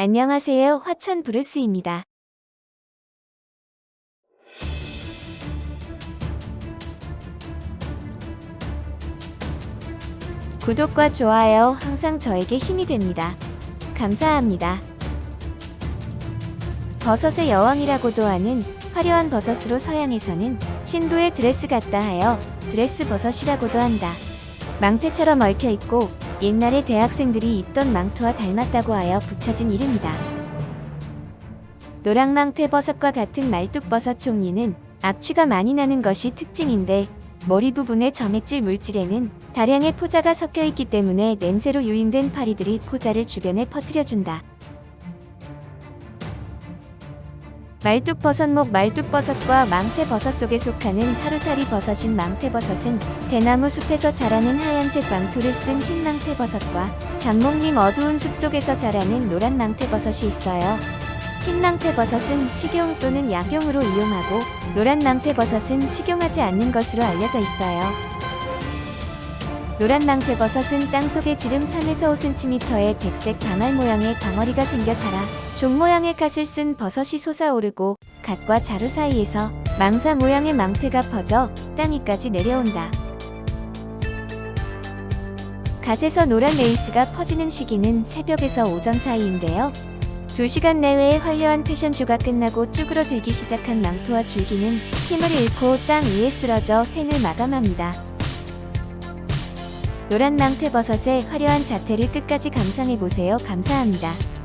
안녕하세요. 화천 브루스입니다. 구독과 좋아요 항상 저에게 힘이 됩니다. 감사합니다. 버섯의 여왕이라고도 하는 화려한 버섯으로 서양에서는 신부의 드레스 같다 하여 드레스 버섯이라고도 한다. 망태처럼 얽혀 있고 옛날에 대학생들이 입던 망토와 닮았다고 하여 붙여진 이름이다. 노랑망태 버섯과 같은 말뚝버섯 종류는 악취가 많이 나는 것이 특징인데 머리 부분의 점액질 물질에는 다량의 포자가 섞여 있기 때문에 냄새로 유인된 파리들이 포자를 주변에 퍼뜨려준다. 말뚝버섯목 말뚝버섯과 망태버섯 속에 속하는 하루살이 버섯인 망태버섯은 대나무 숲에서 자라는 하얀색 망토를 쓴 흰 망태버섯과 잡목림 어두운 숲 속에서 자라는 노란 망태버섯이 있어요. 흰 망태버섯은 식용 또는 약용으로 이용하고 노란 망태버섯은 식용하지 않는 것으로 알려져 있어요. 노란 망태버섯은 땅속에 지름 3에서 5cm의 백색 방알 모양의 덩어리가 생겨 자라 종 모양의 갓을 쓴 버섯이 솟아오르고 갓과 자루 사이에서 망사 모양의 망태가 퍼져 땅 위까지 내려온다. 갓에서 노란 레이스가 퍼지는 시기는 새벽에서 오전 사이인데요. 2시간 내외에 화려한 패션쇼가 끝나고 쭈그러들기 시작한 망토와 줄기는 힘을 잃고 땅 위에 쓰러져 생을 마감합니다. 노란 망태버섯의 화려한 자태를 끝까지 감상해보세요. 감사합니다.